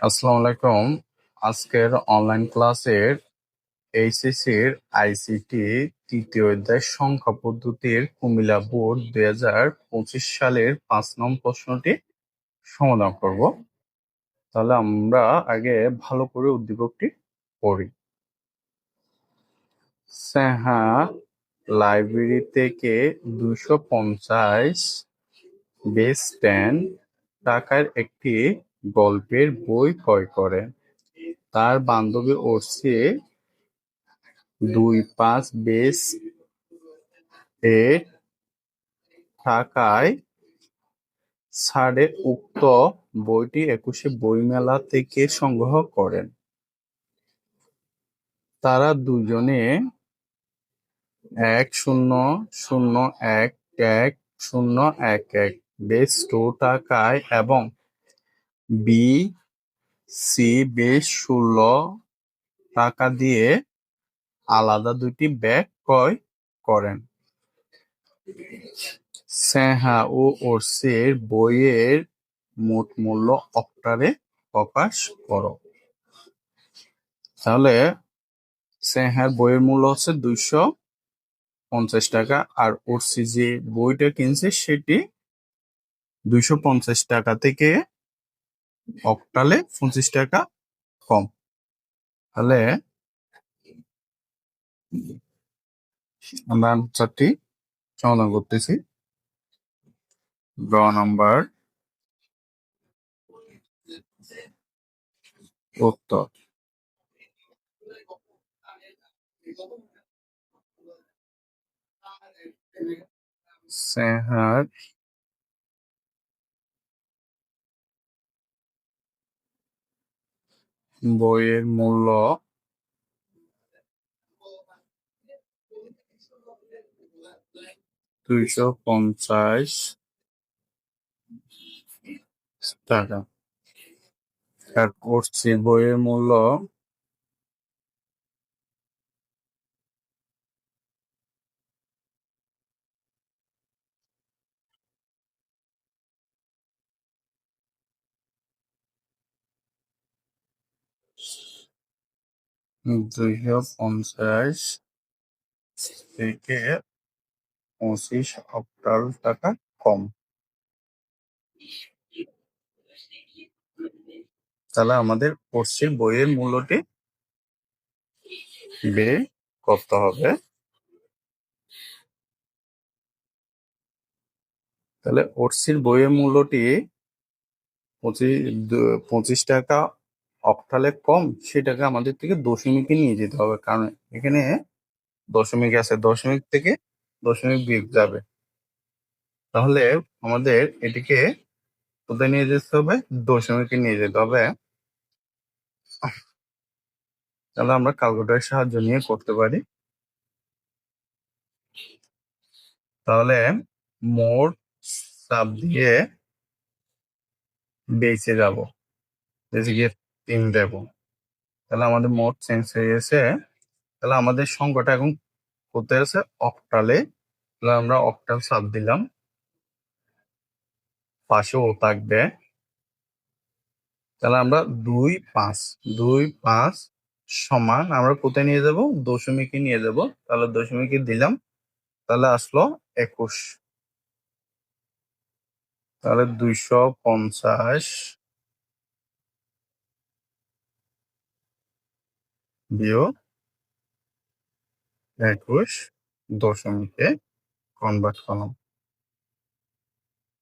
আসসালামু আলাইকুম। আজকের অনলাইন ক্লাসের এইচএসির আইসিটি তৃতীয় অধ্যায় সংখ্যা পদ্ধতির কুমিল্লা বোর্ড দুই হাজার পঁচিশ সালের পাঁচ নং প্রশ্নটি সমাধান করব। তাহলে আমরা আগে ভালো করে উদ্দীপকটি পড়ি। স্নেহা লাইব্রেরি থেকে দুশো পঞ্চাশ বেস টেন টাকার একটি গল্পের বই ক্রয় করেন, তার বান্ধবী অর্চি দুই পাঁচ বেস এ টাকায় ছাড়ে উক্ত বইটি একুশে বইমেলা থেকে সংগ্রহ করেন। তারা দুজনে এক শূন্য শূন্য এক এক শূন্য এক এক টু টাকায় এবং বি সি বেশ ষোলো টাকা দিয়ে আলাদা দুটি ব্যাগ ক্রয় করেন। স্নেহা ও ওরসের বইয়ের মোট মূল্য অক্টারে প্রকাশ করো। তাহলে স্নেহার বইয়ের মূল্য হচ্ছে দুইশো পঞ্চাশ টাকা আর ওরসি যে বইটা কিনছে সেটি দুইশো পঞ্চাশ টাকা থেকে অক্টালে পঁচিশ টাকা কম। তাহলে আমরা আনসারটি সমাধান করতেছি। গ নাম্বার উত্তর। স্নেহার বইয়ের মূল্য দুইশো পঞ্চাশ টাকা। আর করছি বইয়ের মূল্য দুইশো পঞ্চাশ থেকে পঁচিশ অক্টাল টাকা কম তাহলে আমাদের কোর্সের বইয়ের মূল্যটি বের করতে হবে। তাহলে ওটসির বইয়ের মূল্যটি পঁচিশ পঁচিশ টাকা অক্টালে কম, সেটাকে আমাদের থেকে দশমিকে নিয়ে যেতে হবে। কারণ এখানে দশমিক আছে, দশমিক থেকে দশমিক বিয়োগ যাবে। তাহলে আমাদের এটিকে কোথায় নিয়ে যেতে হবে? দশমিকে নিয়ে যেতে হবে। তাহলে আমরা ক্যালকুলেটরের সাহায্য নিয়ে করতে পারি। তাহলে মোট চাপ দিয়ে বেঁচে যাব। বেঁচে গিয়ে তিন দেব। তাহলে আমাদের মোট চেঞ্জ হয়ে গেছে। তাহলে আমাদের সংখ্যাটা এখন কোথায় আছে? অক্টালে তাহলে আমরা অক্টাল সাব দিলাম। পাশেও থাকবে তাহলে আমরা দুই পাঁচ দুই পাঁচ সমান আমরা কোথায় নিয়ে যাব? দশমিকে নিয়ে যাব। তাহলে দশমিকে দিলাম। তাহলে আসলো একুশ। তাহলে দুইশো পঞ্চাশ বিয়োগ একুশ দশমিকে কনভার্ট করলাম।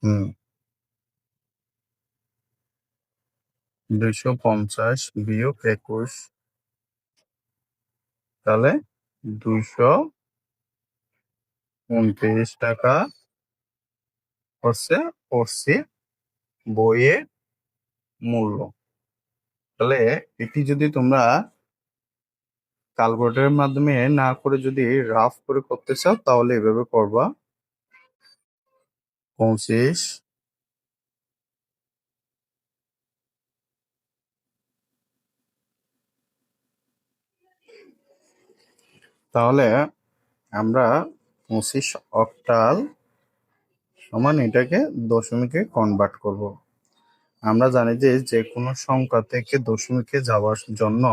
হুম। দুইশো পঞ্চাশ বিয়োগ একুশ, তাহলে দুইশো উনত্রিশ টাকা হচ্ছে পড়ছে বইয়ের মূল্য। তাহলে এটি যদি তোমরা ক্যালকুলেটরের মাধ্যমে না করে যদি রাফ করে করতে চাও, তাহলে এভাবে করবা। পঁচিশ। তাহলে আমরা পঁচিশ অক্টাল সমান এটাকে দশমিকে কনভার্ট করব। আমরা জানি যে যে কোনো সংখ্যা থেকে দশমিকে যাওয়ার জন্য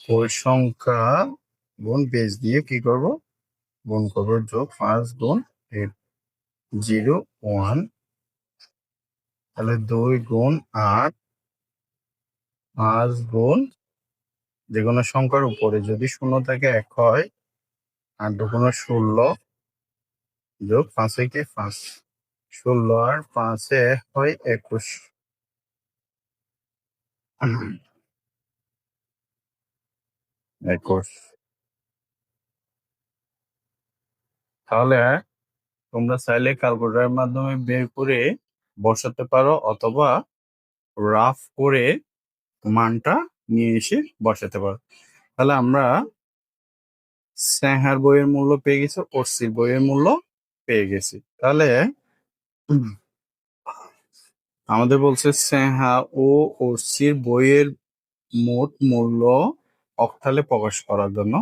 ওই সংখ্যা গুণ বেস দিয়ে কি করব? গুণ করব যোগ পাঁচ গুণ এইট জিরো, ওয়ান, তাহলে দুই গুণ আট, পাঁচ গুণ যে কোনো সংখ্যার উপরে যদি শূন্য থেকে এক হয়, আট দুগুণ ষোলো যোগ পাঁচ থেকে পাঁচ, ষোলো আর পাঁচে হয় একুশ। তাহলে তোমরা চাইলে ক্যালকুলেটরের মাধ্যমে বের করে বসাতে পারো অথবা রাফ করে মানটা নিয়ে এসে বসাতে পারো। তাহলে আমরা স্নেহার বইয়ের মূল্য পেয়ে গেছি অর্সির বইয়ের মূল্য পেয়ে গেছি। তাহলে আমাদের বলছে স্নেহা ও অর্সির বইয়ের মোট মূল্য অক্টালে প্রকাশ করার জন্য।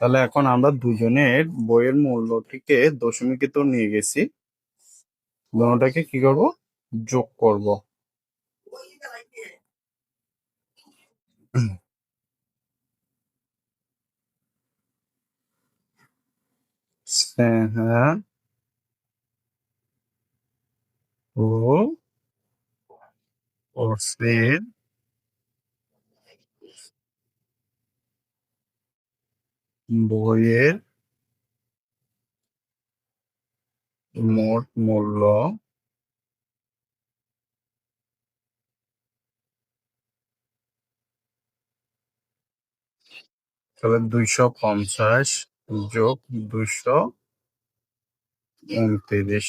তাহলে এখন আমরা দুজনের বইয়ের মূল্যটিকে দশমিকে তো নিয়ে গেছি। দুটাকে কি করব? যোগ করব। স্নেহা ও অর্সের বইয়ের মোট মূল্য তাহলে দুইশো পঞ্চাশ যোগ দুইশো উনত্রিশ।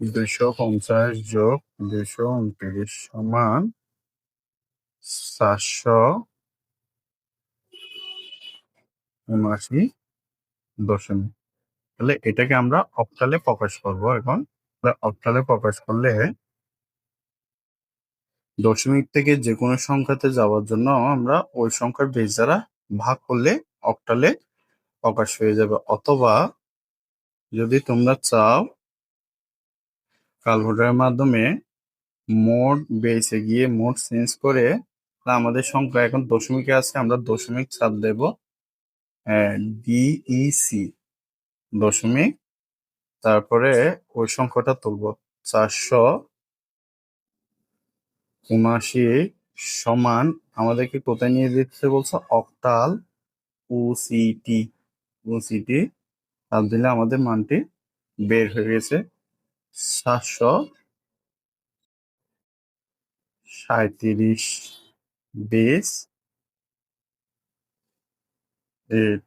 দুইশো পঞ্চাশ যোগ দুইশো উনত্রিশ সমান সাতশো উনআশি দশমিক। তাহলে এটাকে আমরা অক্টালে প্রকাশ করব এখন। অক্টালে প্রকাশ করলে দশমিক থেকে যে কোনো সংখ্যাতে যাওয়ার জন্য আমরা ওই সংখ্যার বেস দ্বারা ভাগ করলে অক্টালে প্রকাশ হয়ে যাবে। অথবা যদি তোমরা চাও ক্যালকুলেটরের মাধ্যমে মোড বেসে গিয়ে মোড চেঞ্জ করে আমাদের সংখ্যা এখন দশমিকে আছে, আমরা দশমিক চাপ দেব ডিইসি দশমিক, তারপরে ওই সংখ্যাটা তুলব, চারশো উনআশি সমান, আমাদেরকে কোথায় নিয়ে দিচ্ছে বলছে? অক্টাল ওসিটি ওসিটি তার দিলে আমাদের মানটি বের হয়ে গেছে। সাতশো সাঁত্রিশ বেস এইট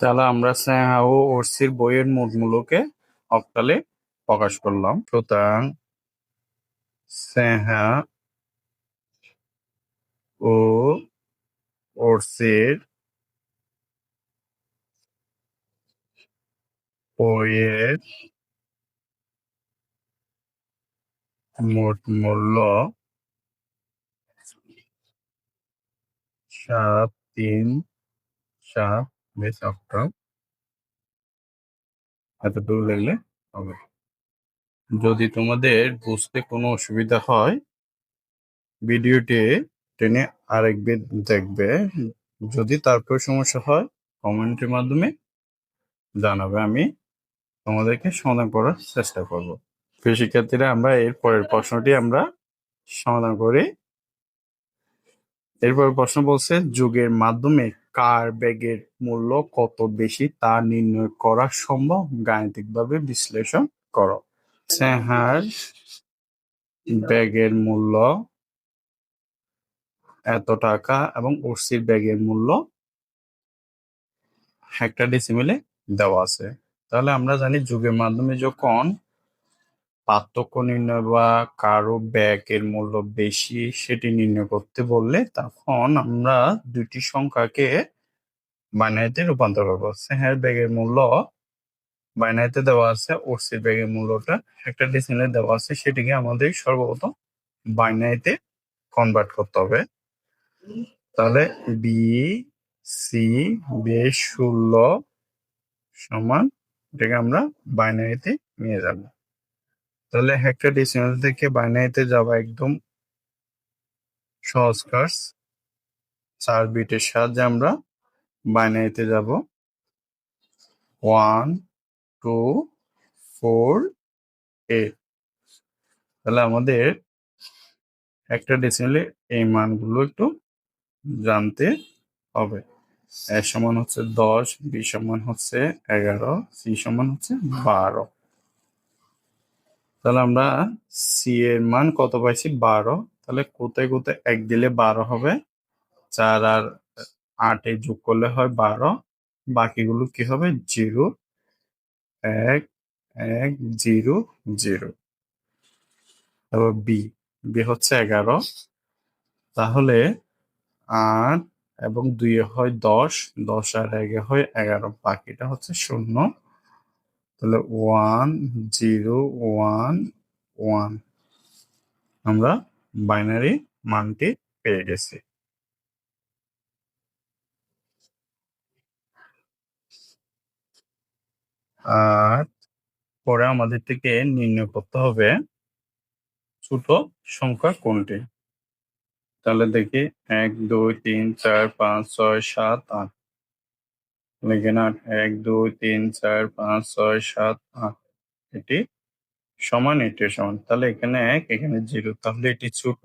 তাহলে আমরা স্নেহা ও অর্সির বইয়ের মোটমূলকে অক্টালে প্রকাশ করলাম। সুতরাং স্নেহা ও অর্সের বইয়ের মোট মূল্য সাত তিন সাত বেশ অক্টাল এতটুকু লাগলে হবে। যদি তোমাদের বুঝতে কোনো অসুবিধা হয়, ভিডিওটি টেনে আরেকবার দেখবে, যদি তারপর সমস্যা হয় কমেন্টের মাধ্যমে জানাবে আমি তোমাদেরকে সমাধান করার চেষ্টা করব। প্রিয় শিক্ষার্থীরা আমরা এর পরের প্রশ্নটি আমরা সমাধান করি। এরপর প্রশ্ন বলছে, যুগের মাধ্যমে কার ব্যাগের মূল্য কত বেশি তা নির্ণয় করা সম্ভব? গাণিতিকভাবে বিশ্লেষণ করো। স্নেহার ব্যাগের মূল্য এত টাকা এবং ওরসির ব্যাগের মূল্য একটা ডিসিমিলে দেওয়া আছে। তাহলে আমরা জানি যুগের মাধ্যমে যখন পার্থক্য নির্ণয় বা কারও ব্যাগের মূল্য বেশি সেটি নির্ণয় করতে বললে তখন আমরা দুটি সংখ্যাকে বাইনারিতে রূপান্তর করব। স্নেহের ব্যাগের মূল্য বাইনারিতে দেওয়া আছে ওটসের ব্যাগের মূল্যটা একটা ডেসিমেলে দেওয়া আছে, সেটিকে আমাদের সর্বপ্রথম বাইনারিতে কনভার্ট করতে হবে। তাহলে বি সি বেশ ষোলো সমান এটাকে আমরা বাইনারিতে নিয়ে যাব। তাহলে একটা ডেসিমেল থেকে বাইনারিতে যাওয়া একদম সহজ কাজ। চার বিটের সাহায্যে আমরা বাইনারিতে যাব। ওয়ান টু ফোর এইট তাহলে আমাদের একটা ডেসিমেলে এই মানগুলো একটু জানতে হবে। এ সমান হচ্ছে দশ, বি সমান হচ্ছে এগারো, সি সমান হচ্ছে বারো। তাহলে আমরা সি এর মান কত পাইছি? বারো। তাহলে কোথায় কোথায় এক দিলে বারো হবে? চার আর আটে যোগ করলে হয় বারো। বাকিগুলো কি হবে? জিরো। এক এক, জিরো জিরো। তারপর বি। বি হচ্ছে এগারো। তাহলে আট এবং দুইয়ে হয় দশ দশ আর একে হয় এগারো। বাকিটা হচ্ছে শূন্য। তাহলে ওয়ান জিরো ওয়ান ওয়ান আমরা বাইনারি মানটি পেয়ে গেছি। আর পরে আমাদের থেকে নির্ণয় করতে হবে ছোট সংখ্যা কোনটি? তাহলে দেখি, এক, দুই, তিন, চার, পাঁচ, ছয়, সাত, আট। লিখে আট এক, দুই, তিন, চার, পাঁচ, ছয়, সাত, আট। এটি সমান এটি সমান। তাহলে এখানে এক, এখানে জিরো। তাহলে এটি ছোট,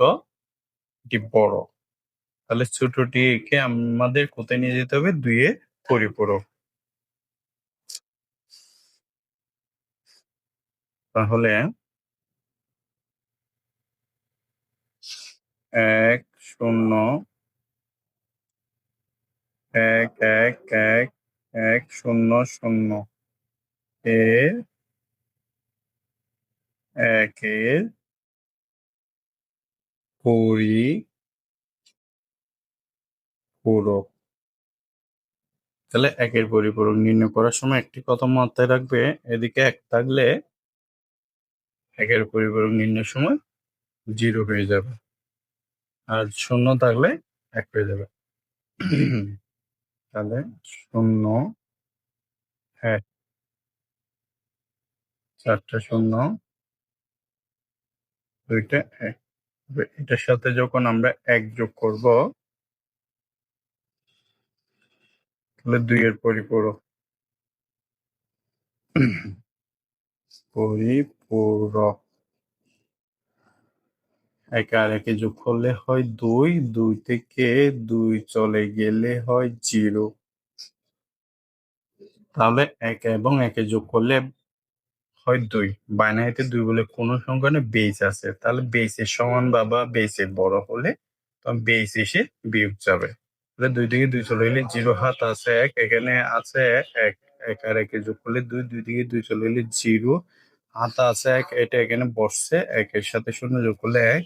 এটি বড়। তাহলে ছোটটিকে আমাদের কোথায় নিয়ে যেতে হবে? দুইয়ে পরিপূরক। তাহলে এক, শূন্য। এক এক এক এক, শূন্য শূন্য। এর, একের পরিপূরক। তাহলে একের পরিপূরক নির্ণয় করার সময় একটি কথা মাথায় রাখবে, এদিকে এক থাকলে একের পরিপূরক নির্ণয়ের সময় জিরো হয়ে যাবে। আর শূন্য থাকলে এক হয়ে যাবে। তাহলে শূন্য এক। চারটা শূন্য, দুইটা এক। এটার সাথে যখন আমরা এক যোগ করব, তাহলে দুই দুইয়ের পরিপূরক। পরিপূরক। একে আর একে যোগ করলে হয় দুই দুই থেকে দুই চলে গেলে হয় জিরো। তাহলে এক এবং একে যোগ করলে হয় দুই। বাইনারিতে দুই বলে কোনো সংখ্যা নেই বেস আছে। তাহলে বেসের সমান বাবা বেসের বড় হলে তখন বেস এসে বিয়োগ যাবে। তাহলে দুই থেকে দুই চলে গেলে জিরো, হাত আছে এক, এখানে আছে এক। এক আর একে যোগ করলে দুই দুই থেকে দুই চলে গেলে জিরো। হাত আছে এক, এটা এখানে বসছে, একের সাথে শূন্য যোগ করলে এক।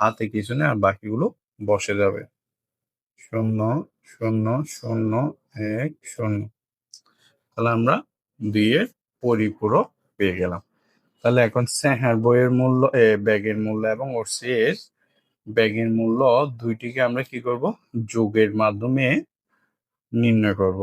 হাতে কিছু নেই আর বাকিগুলো বসে যাবে। শূন্য শূন্য শূন্য, এক, শূন্য। তাহলে আমরা দুইয়ের পরিপূরক পেয়ে গেলাম। তাহলে এখন স্নেহার বইয়ের মূল্য ব্যাগের মূল্য এবং ওর শেষ ব্যাগের মূল্য দুইটিকে আমরা কি করব? যোগের মাধ্যমে নির্ণয় করব।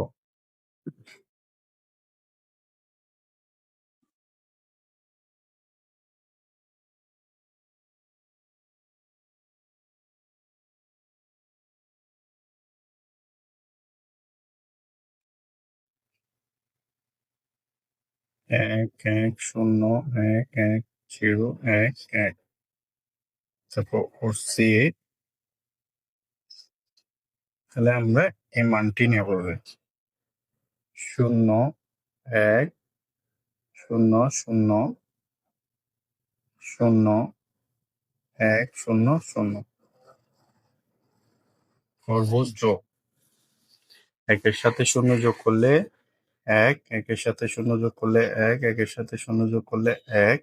এক এক শূন্য, এক এক জিরো, এক এক। তারপর তাহলে আমরা এই মানটি নেব শূন্য, এক, শূন্য শূন্য শূন্য, এক, শূন্য শূন্য। যোগ। একের সাথে শূন্য যোগ করলে এক, একের সাথে শূন্য যোগ করলে এক, একের সাথে শূন্য যোগ করলে এক,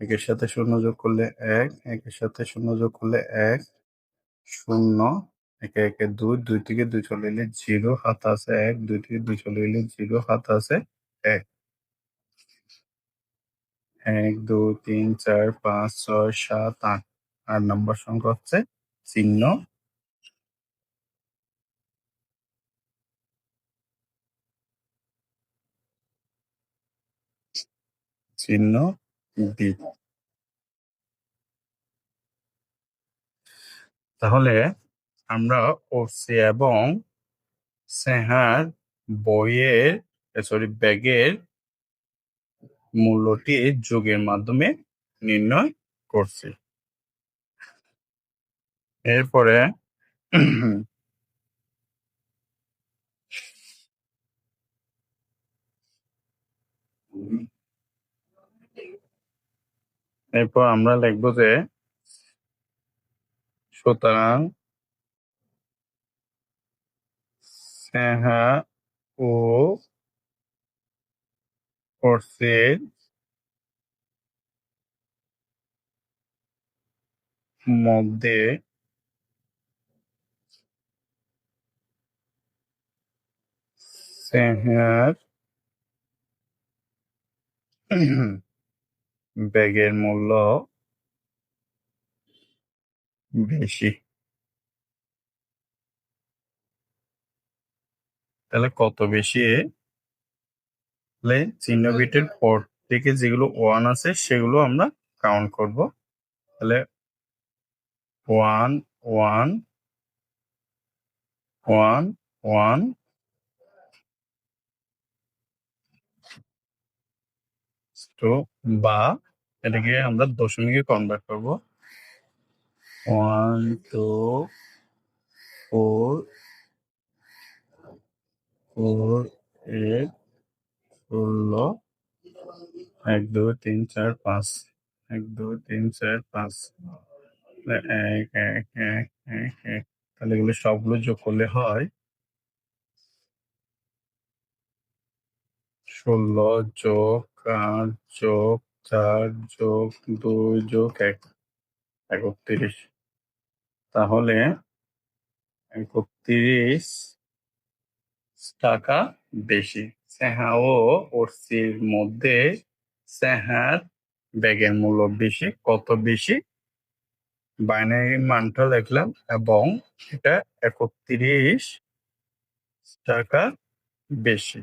একের সাথে শূন্য যোগ করলে এক, একের সাথে শূন্য যোগ করলে এক, শূন্য, একে একে দুই দুই থেকে দুই চলে এলে জিরো, হাত আছে এক, দুই থেকে দুই চলে এলে জিরো, হাত আছে এক। এক, দুই, তিন, চার, পাঁচ, ছয়, সাত, আট আট নম্বর সংখ্যা হচ্ছে চিহ্ন। চিহ্ন বি তাহলে আমরা ওসি এবং সেহার বইয়ের সরি, ব্যাগের মূল্যটি যোগের মাধ্যমে নির্ণয় করছি। এরপরে এরপর আমরা লিখব যে সুতরাং স্নেহা ও কোর্সের মধ্যে স্নেহার ব্যাগের মূল্য বেশি। তাহলে কত বেশি? চিহ্ন বিটের পর থেকে যেগুলো ওয়ান আছে, সেগুলো আমরা কাউন্ট করব। তাহলে one one one one two বা এটাকে আমরা দশমিকে কনভার্ট করব। One two four four eight ষোলো। এক, দুই, তিন, চার, পাঁচ। এক, দুই, তিন, চার, পাঁচ। এক এক এক এক এক। তাহলে এগুলো সবগুলো যোগ করলে হয় ষোলো যোগ আট যোগ চার যোগ দুই যোগ এক। একত্রিশ। তাহলে একত্রিশ টাকা বেশি। স্নেহা ও ওরসির মধ্যে স্নেহার ব্যাগের মূল্য বেশি, কত বেশি? বাইনারি মানটা লিখলাম এবং এটা একত্রিশ টাকা বেশি।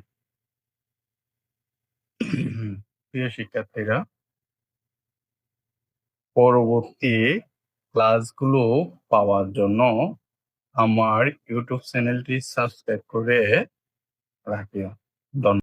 প্রিয় শিক্ষার্থীরা পরবর্তী ক্লাসগুলো পাওয়ার জন্য আমার ইউটিউব চ্যানেলটি সাবস্ক্রাইব করে রাখিও। ধন্যবাদ।